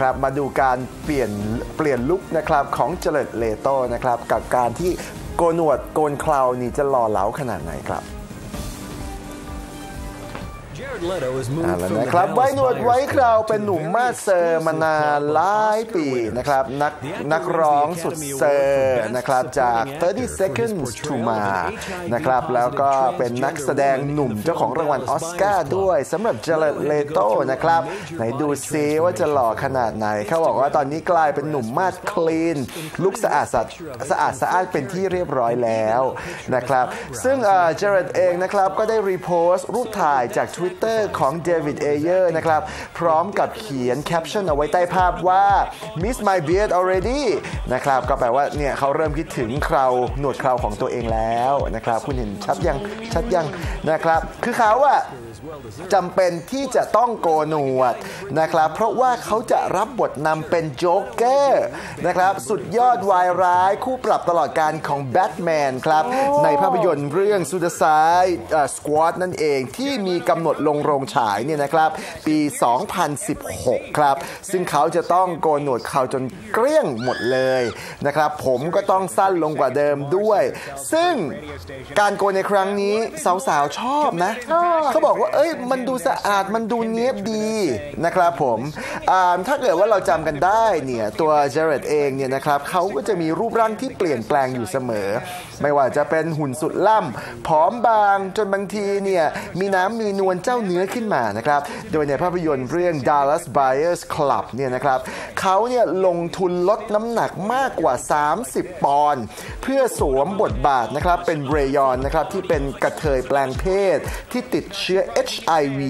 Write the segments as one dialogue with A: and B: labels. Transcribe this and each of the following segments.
A: ครับมาดูการเปลี่ยนเปลี่ยนลุคนะครับของเจริญเลโตนะครับกับการที่โกนหนวดโกนเคราวนี่จะหล่อเหลาขนาดไหนครับ แล้ว
B: from the
A: นะครับไว้
B: Dallas
A: หนวด
B: Buyers
A: ไว้คราว
B: Club
A: เป็นหนุ่ม
B: to
A: มาส
B: very
A: เซอร์มานานหลายปีนะครับนักนักร้องสุดเซอร์นะครับจาก 30 Seconds to Mars นะครับแล้วก็เป็นนักแสดงหนุ่มเจ้าของรางวัลออสการ์ด้วยสำหรับเจเลตเลโตนะครับไหนดูซิว่าจะหล่อขนาดไหน เขาบอกว่าตอนนี้กลายเป็นหนุ่มมาสคลีน ลุคสะอาดสะสะอาดสะอาดเป็นที่เรียบร้อยแล้วนะครับซึ่งเจเรตเองนะครับก็ได้รีโพสต์รูปถ่ายจาก Twitter ของเดวิดเอเยอร์นะครับ พร้อมกับเขียนแคปชั่นเอาไว้ใต้ภาพว่า miss my beard already นะครับ ก็แปลว่าเนี่ยเขาเริ่มคิดถึงเคราหนวดเคราของตัวเองแล้วนะครับ คุณเห็นชัดยังชัดยังนะครับ คือเขาอะจำเป็นที่จะต้องโกนหนวดนะครับ เพราะว่าเขาจะรับบทนำเป็นโจ๊กเกอร์นะครับ สุดยอดวายร้ายคู่ปรับตลอดการของแบทแมนครับ ในภาพยนตร์เรื่อง Suicide Squad นั่นเองที่มีกำหนดลงโรงฉายเนี่ยนะครับปี 2016 ครับ ซึ่งเขาจะต้องโกนหนวดเขาจนเกลี้ยงหมดเลยนะครับผมก็ต้องสั้นลงกว่าเดิมด้วย ซึ่งการโกนในครั้งนี้สาวๆชอบนะ เขาบอกว่า เอ้ยมันดูสะอาดมันดูเนียบดีนะครับผมอ่าถ้าเกิดว่าเราจำกันได้เนี่ยตัวเจเรตเองเนี่ยนะครับเขาก็จะมีรูปร่างที่เปลี่ยนแปลงอยู่เสมอ ไม่ว่าจะเป็นหุ่นสุดล่ำผอมบางจนบางทีเนี่ยมีน้ำมีนวลเจ้าเนื้อขึ้นมานะครับ โดยในภาพยนตร์เรื่อง Dallas Buyers Club เนี่ยนะครับเขาเนี่ยลงทุนลดน้ำหนักมากกว่า 30 ปอนด์เพื่อสวมบทบาทนะครับเป็นเรยอนนะครับที่เป็นกระเทยแปลงเพศที่ติดเชื้อ HIV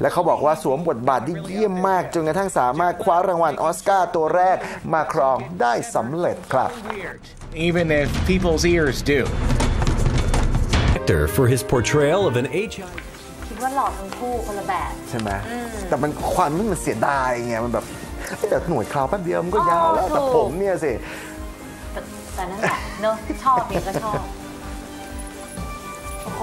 A: และเขาบอกว่าสวมบทบาทที่เยี่ยมมาก จนกระทั่งสามารถคว้ารางวัลออสการ์ตัวแรกมาครองได้สำเร็จครับ
C: even if people's ears do.
B: Actor for his portrayal of an HIV
D: คิด ว่าหล่อทั้งคู่คนละแบบ
A: ใช่ไหมแต่มันความมันมันเสียดายไงมันแบบเอ้ยแต่หน่วยคราวแป๊บเดียวมันก็ยาวแล้ว
D: อ๋อ
A: แต่
D: ถูก
A: ผมเนี่ยสิ
D: แต่แต่นั่นแหละเนอะชอบเนี่ยก็ชอบ โอ้โห